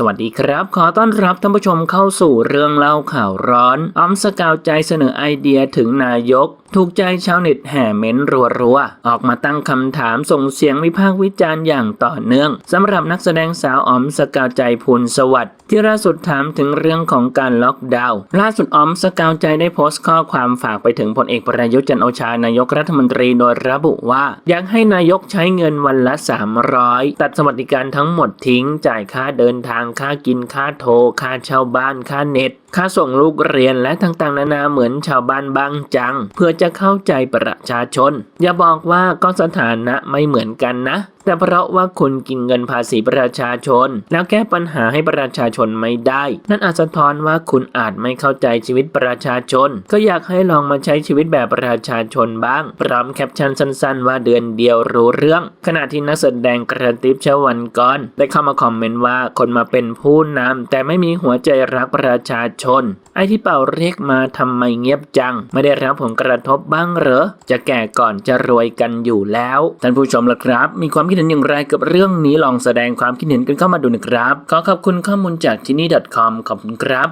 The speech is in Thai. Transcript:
สวัสดีครับ ขอต้อนรับท่านผู้ชมเข้าสู่เรื่องเล่าข่าวร้อนอ้อมสกาวใจเสนอไอเดียถึงนายก ถูกใจชาวเน็ตแห่เม้นรัวๆออกมาตั้งคำถามส่งเสียงวิพากษ์วิจารณ์อย่างต่อเนื่องสำหรับนักแสดงสาวอ้อมสกาวใจพูนสวัสดิ์ที่ล่าสุดถามถึงเรื่องของการล็อกดาวน์ล่าสุดอ้อมสกาวใจได้โพสต์ข้อความฝากไปถึงพลเอกประยุทธ์จันทร์โอชานายกรัฐมนตรีโดยระบุว่า อยากให้นายกใช้เงินวันละ 300 ตัดสวัสดิการทั้งหมดทิ้งจ่ายค่าเดินทางค่ากินค่าโทรค่าเช่าบ้านค่าเน็ตค่าส่งลูกเรียนและต่างๆ นานาเหมือนชาวบ้านบางจัง เพื่อจะเข้าใจประชาชน อย่าบอกว่าก็สถานะไม่เหมือนกันนะ แต่เพราะว่าคุณกินเงินภาษีประชาชน แล้วแก้ปัญหาให้ประชาชนไม่ได้ นั่นอาจสะท้อนว่าคุณอาจไม่เข้าใจชีวิตประชาชน ก็อยากให้ลองมาใช้ชีวิตแบบประชาชนบ้าง พร้อมแคปชั่นสั้น ๆ ว่าเดือนเดียวรู้เรื่อง ขณะที่นักแสดงกระติบชวันกรได้เข้ามาคอมเมนต์ว่าคนมาเป็นผู้นำแต่ไม่มีหัวใจรักประชาชชน ไอ้ที่เป่าเรียกมาทำไมเงียบจัง ไม่ได้รับผลกระทบบ้างเหรอ จะแก่ก่อนจะรวยกันอยู่แล้ว ท่านผู้ชมล่ะครับ มีความคิดเห็นอย่างไรกับเรื่องนี้ลองแสดงความคิดเห็นกันเข้ามาดูนะครับ ขอขอบคุณข้อมูลจากที่นี่ .com ขอบคุณครับ